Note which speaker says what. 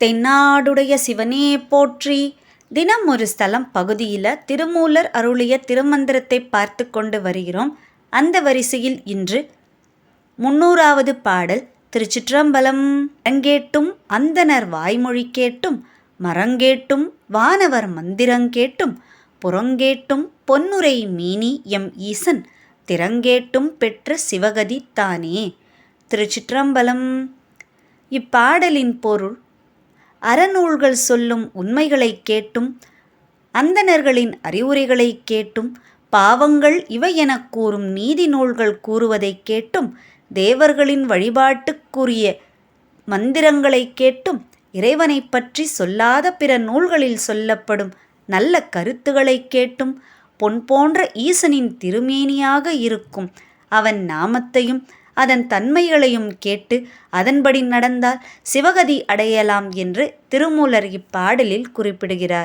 Speaker 1: தென்னாடுடைய சிவனே போற்றி. தினம் ஒரு ஸ்தலம் பகுதியில் திருமூலர் அருளிய திருமந்திரத்தை பார்த்து கொண்டு வருகிறோம். அந்த வரிசையில் இன்று முன்னூறாவது பாடல் திருச்சிற்றம்பலம். அரங்கேட்டும் அந்தனர் வாய்மொழி கேட்டும் மரங்கேட்டும் வானவர் மந்திரங்கேட்டும் புறங்கேட்டும் பொன்னுரை மீனி எம் ஈசன் திறங்கேட்டும் பெற்ற சிவகதி தானே. திருச்சிற்றம்பலம். இப்பாடலின் பொருள் அறநூல்கள் சொல்லும் உண்மைகளை கேட்டும் அந்தணர்களின் அறிவுரைகளை கேட்டும் பாவங்கள் இவை எனக் கூறும் நீதி நூல்கள் கூறுவதைக் கேட்டும் தேவர்களின் வழிபாட்டுக்குரிய மந்திரங்களைக் கேட்டும் இறைவனைப் பற்றி சொல்லாத பிற நூல்களில் சொல்லப்படும் நல்ல கருத்துகளைக் கேட்டும் பொன் போன்ற ஈசனின் திருமேனியாக இருக்கும் அவன் நாமத்தையும் அதன் தன்மைகளையும் கேட்டு அதன்படி நடந்தால் சிவகதி அடையலாம் என்று திருமூலர் இப்பாடலில் குறிப்பிடுகிறார்.